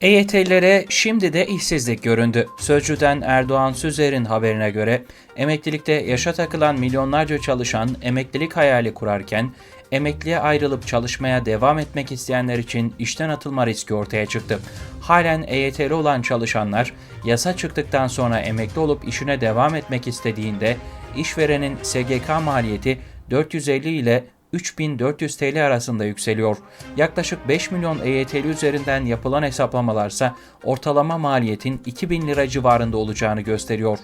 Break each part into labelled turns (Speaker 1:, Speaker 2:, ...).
Speaker 1: EYT'lilere şimdi de işsizlik göründü. Sözcüden Erdoğan Süzer'in haberine göre emeklilikte yaşa takılan milyonlarca çalışan emeklilik hayali kurarken emekliye ayrılıp çalışmaya devam etmek isteyenler için işten atılma riski ortaya çıktı. Halen EYT'li olan çalışanlar yasa çıktıktan sonra emekli olup işine devam etmek istediğinde işverenin SGK maliyeti 450 ile 3400 TL arasında yükseliyor. Yaklaşık 5 milyon EYT'li üzerinden yapılan hesaplamalarsa ortalama maliyetin 2000 lira civarında olacağını gösteriyor.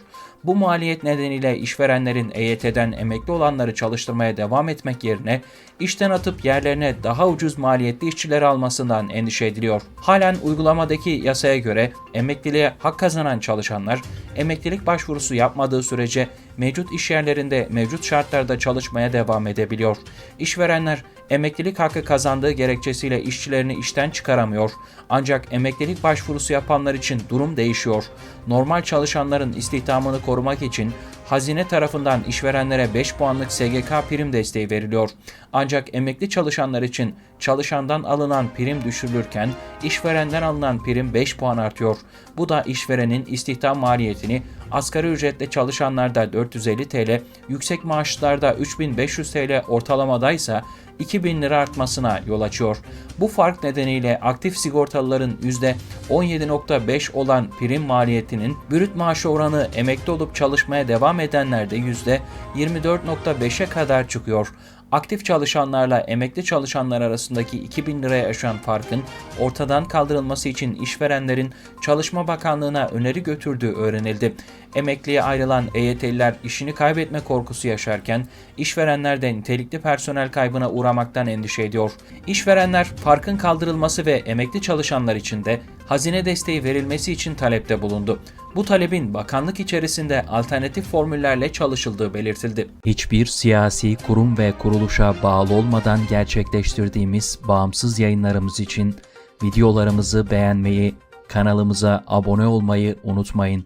Speaker 1: Bu maliyet nedeniyle işverenlerin EYT'den emekli olanları çalıştırmaya devam etmek yerine işten atıp yerlerine daha ucuz maliyetli işçiler almasından endişe ediliyor. Halen uygulamadaki yasaya göre emekliliğe hak kazanan çalışanlar emeklilik başvurusu yapmadığı sürece mevcut iş yerlerinde mevcut şartlarda çalışmaya devam edebiliyor. İşverenler emeklilik hakkı kazandığı gerekçesiyle işçilerini işten çıkaramıyor. Ancak emeklilik başvurusu yapanlar için durum değişiyor. Normal çalışanların istihdamını korumak için hazine tarafından işverenlere 5 puanlık SGK prim desteği veriliyor. Ancak emekli çalışanlar için çalışandan alınan prim düşürülürken işverenden alınan prim 5 puan artıyor. Bu da işverenin istihdam maliyetini asgari ücretle çalışanlarda 450 TL, yüksek maaşlarda 3500 TL ortalamadaysa 2000 lira artmasına yol açıyor. Bu fark nedeniyle aktif sigortalıların %17.5 olan prim maliyetinin brüt maaşı oranı emekli olup çalışmaya devam edenlerde %24.5'e kadar çıkıyor. Aktif çalışanlarla emekli çalışanlar arasındaki 2000 liraya aşan farkın ortadan kaldırılması için işverenlerin Çalışma Bakanlığı'na öneri götürdüğü öğrenildi. Emekliye ayrılan EYT'liler işini kaybetme korkusu yaşarken işverenler de nitelikli personel kaybına uğramaktan endişe ediyor. İşverenler farkın kaldırılması ve emekli çalışanlar için de hazine desteği verilmesi için talepte bulundu. Bu talebin bakanlık içerisinde alternatif formüllerle çalışıldığı belirtildi. Hiçbir siyasi kurum ve kuruluşa bağlı olmadan gerçekleştirdiğimiz bağımsız yayınlarımız için videolarımızı beğenmeyi, kanalımıza abone olmayı unutmayın.